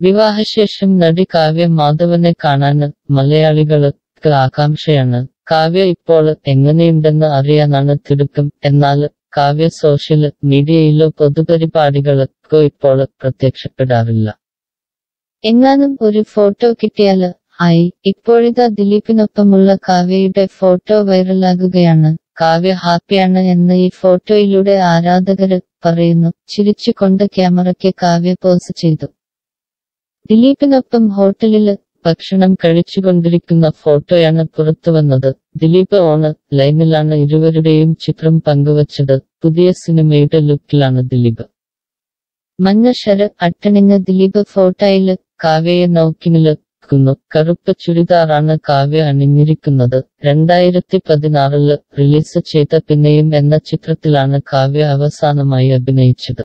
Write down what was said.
വിവാഹശേഷം നടി കാവ്യ മാധവനെ കാണാൻ മലയാളികൾക്ക് ആകാംക്ഷയാണ്. കാവ്യ ഇപ്പോൾ എങ്ങനെയുണ്ടെന്ന് അറിയാനാണ് തിടുക്കം. എന്നാൽ കാവ്യ സോഷ്യൽ മീഡിയയിലോ പൊതുപരിപാടികൾക്കോ ഇപ്പോൾ പ്രത്യക്ഷപ്പെടാറില്ല. എങ്ങാനും ഒരു ഫോട്ടോ കിട്ടിയാൽ ആയി ഇപ്പോഴിതാ ദിലീപിനൊപ്പമുള്ള കാവ്യയുടെ ഫോട്ടോ വൈറലാകുകയാണ്. കാവ്യ ഹാപ്പിയാണ് എന്ന് ഈ ഫോട്ടോയിലൂടെ ആരാധകര് പറയുന്നു. ചിരിച്ചുകൊണ്ട് ക്യാമറയ്ക്ക് കാവ്യ പോസ് ചെയ്തു. ദിലീപിനൊപ്പം ഹോട്ടലിൽ ഭക്ഷണം കഴിച്ചുകൊണ്ടിരിക്കുന്ന ഫോട്ടോയാണ് പുറത്തുവന്നത് ദിലീപ് ഓണ് ലൈനിലാണ് ഇരുവരുടെയും ചിത്രം പങ്കുവച്ചത്. പുതിയ സിനിമയുടെ ലുക്കിലാണ് ദിലീപ്. മഞ്ഞ ഷര അട്ടണിഞ്ഞ ദിലീപ് ഫോട്ടോയിൽ കാവ്യയെ നോക്കി നിൽക്കുന്നു. കറുപ്പ് ചുരിദാറാണ് കാവ്യ അണിഞ്ഞിരിക്കുന്നത്. രണ്ടായിരത്തി പതിനാറിൽ റിലീസ് ചെയ്ത പിന്നെയും എന്ന ചിത്രത്തിലാണ് കാവ്യ അവസാനമായി അഭിനയിച്ചത്.